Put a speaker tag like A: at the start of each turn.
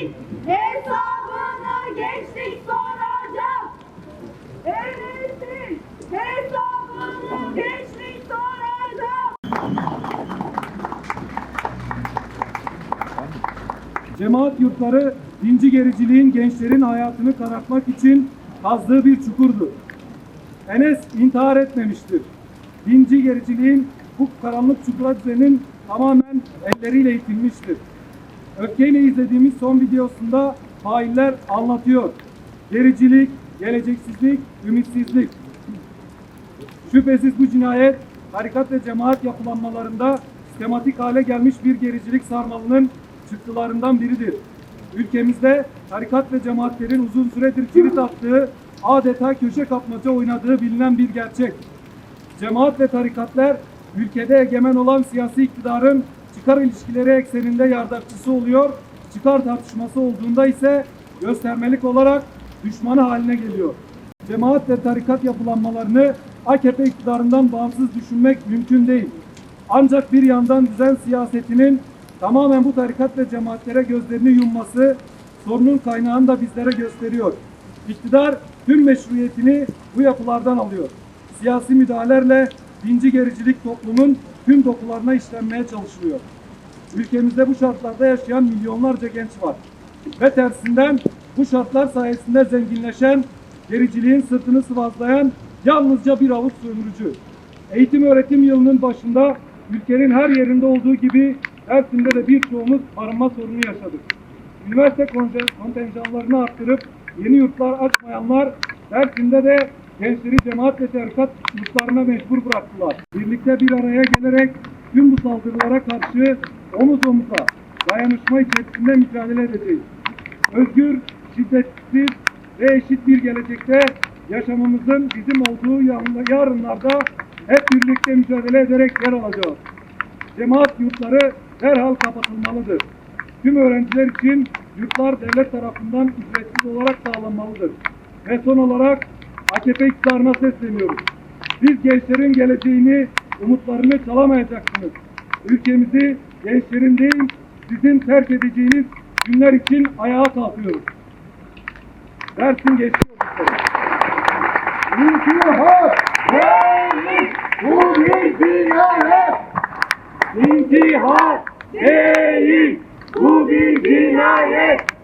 A: gençlik hesabını gençlik soracak.
B: Cemaat yurtları dinci gericiliğin gençlerin hayatını karartmak için kazdığı bir çukurdu. Enes intihar etmemiştir. Dinci gericiliğin bu karanlık çukura düzenin tamamen elleriyle itilmiştir. Öfkeyle izlediğimiz son videosunda failler anlatıyor. Gericilik, geleceksizlik, ümitsizlik. Şüphesiz bu cinayet tarikat ve cemaat yapılanmalarında sistematik hale gelmiş bir gericilik sarmalının çıktılarından biridir. Ülkemizde tarikat ve cemaatlerin uzun süredir kilit attığı, adeta köşe kapmaca oynadığı bilinen bir gerçek. Cemaat ve tarikatlar ülkede egemen olan siyasi iktidarın çıkar ilişkileri ekseninde yardakçısı oluyor, çıkar tartışması olduğunda ise göstermelik olarak düşmanı haline geliyor. Cemaat ve tarikat yapılanmalarını AKP iktidarından bağımsız düşünmek mümkün değil. Ancak bir yandan düzen siyasetinin tamamen bu tarikat ve cemaatlere gözlerini yumması sorunun kaynağını da bizlere gösteriyor. İktidar tüm meşruiyetini bu yapılardan alıyor. Siyasi müdahalelerle dinci gericilik toplumun tüm dokularına işlenmeye çalışılıyor. Ülkemizde bu şartlarda yaşayan milyonlarca genç var. Ve tersinden bu şartlar sayesinde zenginleşen, gericiliğin sırtını sıvazlayan yalnızca bir avuç sömürücü. Eğitim öğretim yılının başında ülkenin her yerinde olduğu gibi Ersin'de de birçoğumuz barınma sorunu yaşadık. Üniversite konten- kontenjanlarını arttırıp yeni yurtlar açmayanlar Dersim'de de gençleri cemaat ve tarikat yurtlarına mecbur bıraktılar. Birlikte bir araya gelerek tüm bu saldırılara karşı omuz omuza dayanışma içerisinde mücadele edeceğiz. Özgür, şiddetsiz ve eşit bir gelecekte yaşamımızın bizim olduğu yarın- yarınlarda hep birlikte mücadele ederek yer alacağız. Cemaat yurtları derhal kapatılmalıdır. Tüm öğrenciler için yurtlar devlet tarafından ücretsiz olarak sağlanmalıdır. Ve son olarak AKP iktidarına sesleniyoruz. Siz gençlerin geleceğini, umutlarını çalamayacaksınız. Ülkemizi gençlerin değil, sizin terk edeceğiniz günler için ayağa kalkıyoruz. Dersin geçiyor. Mülkü hak, vermiş, hürriyeti yara.
C: İntihar değil, bu bir cinayet.